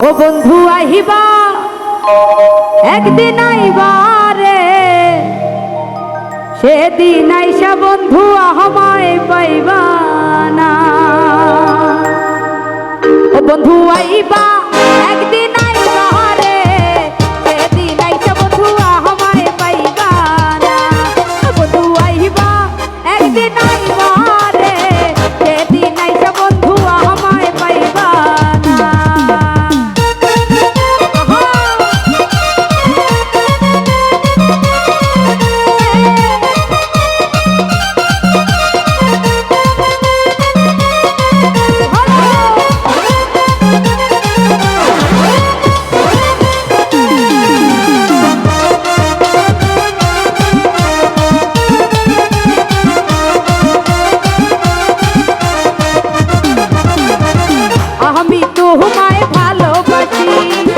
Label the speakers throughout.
Speaker 1: ও বন্ধু আহিবা, একদিন আইবারে সেদিন আইসা বন্ধু আহমায় পাইবা না। ও বন্ধু আইবা, একদিন একদিন আইবা তোমায় ভালোবাসি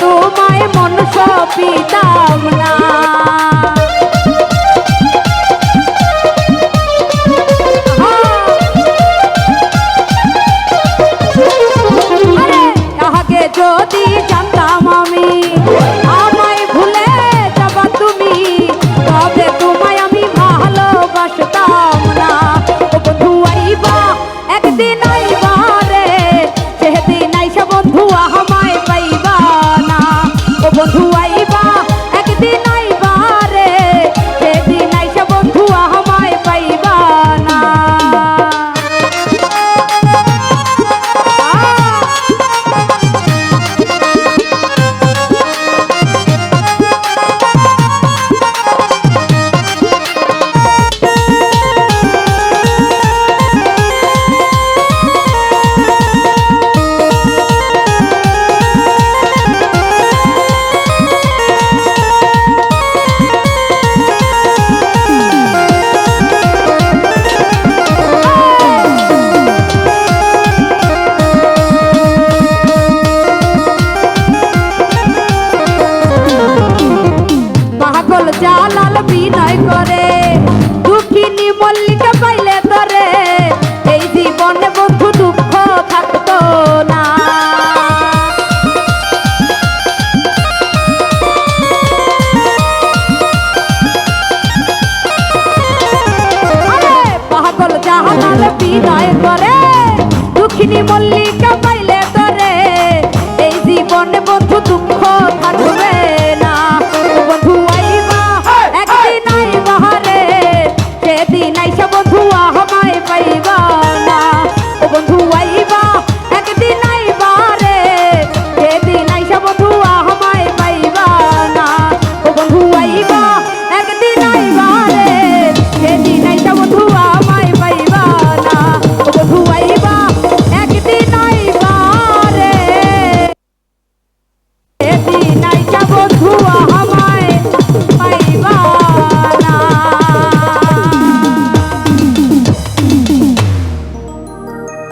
Speaker 1: তোমায় মন সপিতাম না। অলাল বিনয় করে। দুঃখিনী মল্লিকা পাইলে তরে। এই জীবনে বন্ধু দুঃখ থাকতো না। পাগল জাহানাল বিনয় করে। দুঃখিনী মল্লিকা পাইলে তরে। এই জীবনে বন্ধু দুঃখ থাকবে মধু